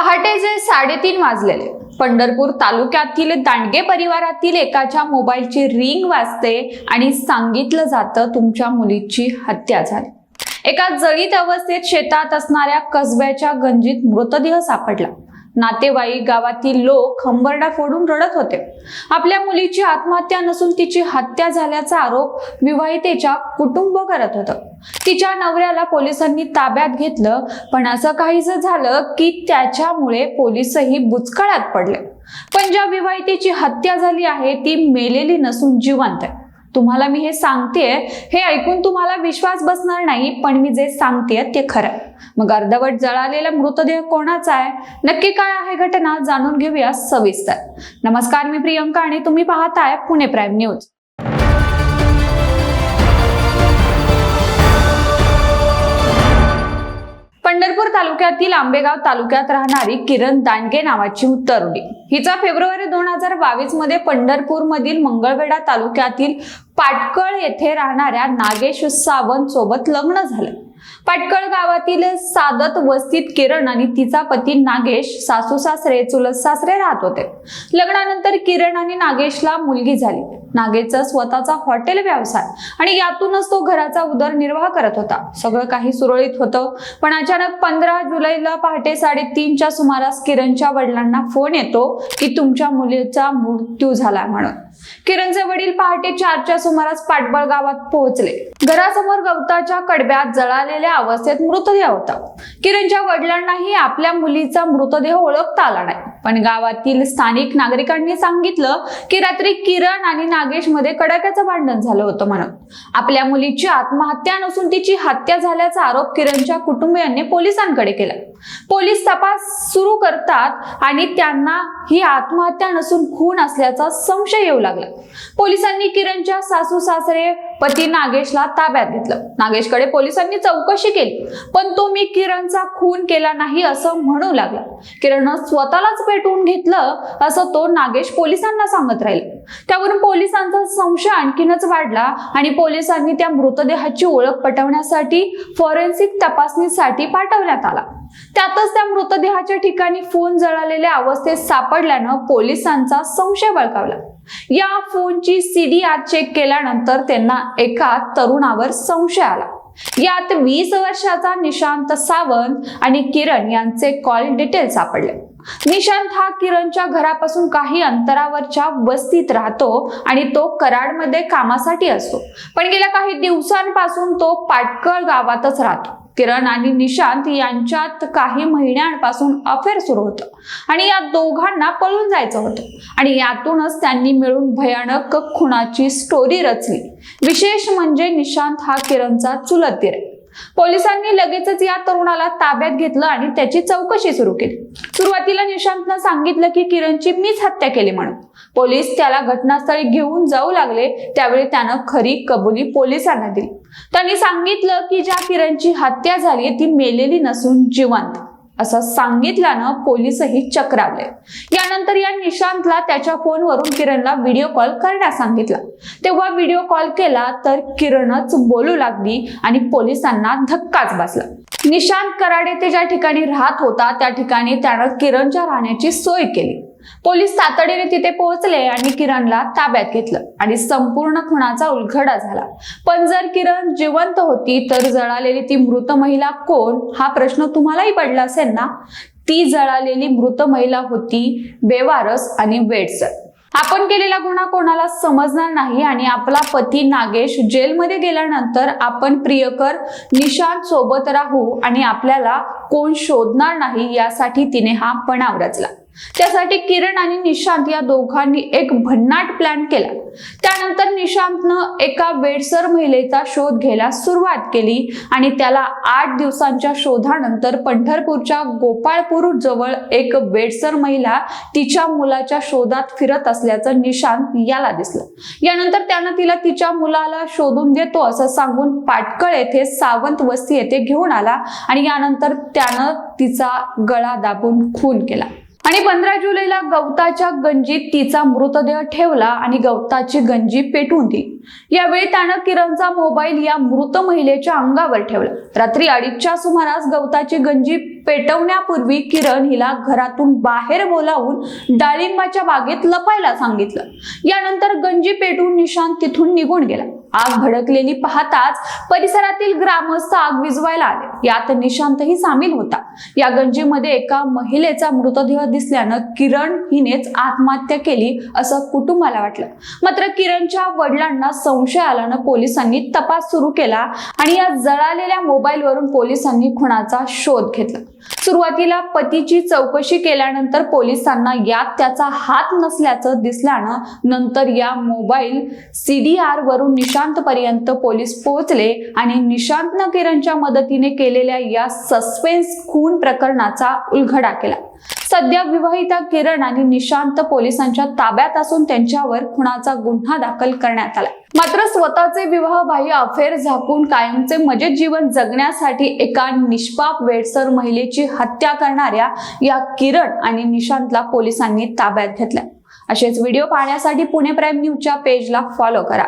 पहाटेचे साडेतीन वाजलेले. पंढरपूर तालुक्यातील दांडगे परिवारातील एकाच्या मोबाईलची रिंग वाजते आणि सांगितलं जातं तुमच्या मुलीची हत्या झाली. एका जळीत अवस्थेत शेतात असणाऱ्या कसब्याच्या गंजीत मृतदेह सापडला. नातेवाईक गावातील लोक खंबरडा फोडून रडत होते. आपल्या मुलीची आत्महत्या नसून तिची हत्या झाल्याचा आरोप विवाहितेच्या कुटुंब करत होतं. तिच्या नवऱ्याला पोलिसांनी ताब्यात घेतलं पण असं काहीच झालं की त्याच्यामुळे पोलीसही बुचकळ्यात पडले. पण ज्या विवाहितेची हत्या झाली आहे ती मेलेली नसून जिवंत आहे. तुम्हाला मी हे सांगतेय हे ऐकून तुम्हाला विश्वास बसणार नाही पण मी जे सांगतेय ते खरं. मग अर्धवट जळालेला मृतदेह कोणाचा आहे? नक्की काय आहे घटना? जाणून घेऊया सविस्तर. नमस्कार मी प्रियंका आणि तुम्ही पाहताय पुणे प्राईम न्यूज. पंढरपूर तालुक्यातील आंबेगाव तालुक्यात राहणारी किरण दांडगे नावाची तरुणी. हिचा फेब्रुवारी दोन हजार बावीसमध्ये पंढरपूर मधील मंगळवेढा तालुक्यातील पाटकळ येथे राहणाऱ्या नागेश सावंत सोबत लग्न झालं. पाटकळ गावातील सादत वस्तीत किरण आणि तिचा पती नागेश सासू सासरे चुलत सासरे राहत होते. लग्नानंतर किरण आणि नागेशला मुलगी झाली. नागेचा स्वतःचा हॉटेल व्यवसाय आणि यातूनच तो घराचा उदरनिर्वाह करत होता. सगळं काही सुरळीत होतं. पण अचानक पंधरा जुलैला पहाटे साडेतीनच्या सुमारास किरणच्या वडिलांना फोन येतो की तुमच्या मुलीचा मृत्यू झाला म्हणून. किरणचे वडील पहाटे चारच्या सुमारास पाटबळ गावात पोहोचले. घरासमोर गवताच्या कडब्यात जळालेल्या अवस्थेत मृतदेह होता. किरणच्या वडिलांनाही आपल्या मुलीचा मृतदेह ओळखता आला नाही. पण गावातील स्थानिक नागरिकांनी सांगितलं की रात्री किरण आणि नागेशमध्ये कडाक्याचं भांडण झालं होतं म्हणून आपल्या मुलीची आत्महत्या नसून तिची हत्या झाल्याचा आरोप किरणच्या कुटुंबियांनी पोलिसांकडे केला. पोलीस तपास सुरू करतात आणि त्यांना ही आत्महत्या नसून खून असल्याचा संशय येऊ लागला. पोलिसांनी किरणच्या सासू सासरे पती नागेशला ताब्यात घेतलं. नागेशकडे पोलिसांनी चौकशी केली. पण तो मी किरणचा खून केला नाही असं म्हणू लागला. किरणनं स्वतःलाच पेटवून घेतलं असं तो नागेश पोलिसांना सांगत राहील. त्यावरून पोलिसांचा संशय आणखीनच वाढला आणि पोलिसांनी त्या मृतदेहाची ओळख पटवण्यासाठी फॉरेन्सिक तपासणीसाठी पाठवण्यात आला. त्यातच त्या मृतदेहाच्या ठिकाणी फोन जळालेल्या अवस्थेत सापडल्यानं पोलिसांचा संशय बळकावला. या फोनची सीडी आज चेक केल्यानंतर त्यांना एका तरुणावर संशय आला. यात वीस वर्षाचा निशांत सावंत आणि किरण यांचे कॉल डिटेल सापडले. निशांत हा किरणच्या घरापासून काही अंतरावरच्या वस्तीत राहतो आणि तो कराडमध्ये कामासाठी असतो. पण गेल्या काही दिवसांपासून तो पाटकळ गावातच राहतो. किरण आणि निशांत यांच्यात काही महिन्यांपासून अफेअर सुरू होतं. आणि या दोघांना पळून जायचं होतं. आणि यातूनच त्यांनी मिळून भयानक खुनाची स्टोरी रचली. विशेष म्हणजे निशांत हा किरणचा चुलत आहे पोलिसांनी लगेचच या तरुणाला ताब्यात घेतलं आणि त्याची चौकशी सुरू केली. सुरुवातीला निशांतनं सांगितलं की किरणची मीच हत्या केली म्हणून. पोलीस त्याला घटनास्थळी घेऊन जाऊ लागले. त्यावेळी त्यानं खरी कबुली पोलिसांना दिली. त्यांनी सांगितलं की ज्या किरणची हत्या झाली ती मेलेली नसून जिवंत. असं सांगितल्यानं पोलीसही चक्रावले. यानंतर या निशांतला त्याच्या फोनवरून किरणला व्हिडिओ कॉल करण्यास सांगितला. तेव्हा व्हिडिओ कॉल केला तर किरणच बोलू लागली आणि पोलिसांना धक्काच बसला. निशांत कराडे ते ज्या ठिकाणी राहत होता त्या ठिकाणी त्यानं किरणच्या राहण्याची सोय केली. पोलीस तातडीने तिथे पोहोचले आणि किरणला ताब्यात घेतलं आणि संपूर्ण खुनाचा उलघडा झाला. पण जर किरण जिवंत होती तर जळालेली ती मृत महिला कोण? हा प्रश्न तुम्हालाही पडला असेल ना? ती जळालेली मृत महिला होती बेवारस आणि वेडसर. आपण केलेला गुन्हा कोणाला समजणार नाही आणि आपला पती नागेश जेलमध्ये गेल्यानंतर आपण प्रियकर निशांत सोबत राहू आणि आपल्याला कोण शोधणार नाही यासाठी तिने हा पणाव रचला. त्यासाठी किरण आणि निशांत या दोघांनी एक भन्नाट प्लॅन केला. त्यानंतर निशांतनं एका वेडसर महिलेचा शोध घ्यायला सुरुवात केली आणि त्याला आठ दिवसांच्या शोधानंतर पंढरपूरच्या गोपाळपूर जवळ एक वेडसर महिला तिच्या मुलाच्या शोधात फिरत असल्याचं निशांत याला दिसलं. यानंतर त्यानं तिला तिच्या मुलाला शोधून देतो असं सांगून पाटकळ येथे सावंत वस्ती येथे घेऊन आला आणि यानंतर त्यानं तिचा गळा दाबून खून केला. आणि पंधरा जुलैला गवताच्या गंजीत तिचा मृतदेह ठेवला आणि गवताची गंजी पेटवून दिली यावेळी त्यानं किरणचा मोबाईल या मृत महिलेच्या अंगावर ठेवला. रात्री अडीचच्या सुमारास गवताची गंजी पेटवण्यापूर्वी किरण हिला घरातून बाहेर बोलावून डाळिंबाच्या बागेत लपायला सांगितलं. यानंतर गंजी पेटून निशांत तिथून निघून गेला. आग भडकलेली पाहताच परिसरातील ग्रामस्थ आग विझवायला आले. यात निशांतही सामील होता. या गंजीमध्ये एका महिलेचा मृतदेह दिसल्यानं किरण हिनेच आत्महत्या केली असं कुटुंबाला वाटलं. मात्र किरणच्या वडिलांना संशय आल्यानं पोलिसांनी तपास सुरू केला आणि या जळालेल्या मोबाईलवरून पोलिसांनी खुनाचा शोध घेतला. सुरुवातीला पतीची चौकशी केल्यानंतर पोलिसांना यात त्याचा हात नसल्याचं दिसल्यानं नंतर या मोबाईल सीडीआर वरून निशांत पर्यंत पोलीस पोहोचले आणि निशांतनं किरणच्या मदतीने केलेल्या या सस्पेन्स खून प्रकरणाचा उलगडा केला. सध्या विवाहिता किरण आणि निशांत पोलिसांच्या ताब्यात असून त्यांच्यावर खुनाचा गुन्हा दाखल करण्यात आला मात्र स्वतःचे विवाहबाह्य अफेअर झाकून कायमचे मजेत जीवन जगण्यासाठी एका निष्पाप वेडसर महिलेची हत्या करणाऱ्या या किरण आणि निशांतला पोलिसांनी ताब्यात घेतल्या. असेच व्हिडिओ पाहण्यासाठी पुणे प्राईम न्यूजच्या पेजला फॉलो करा.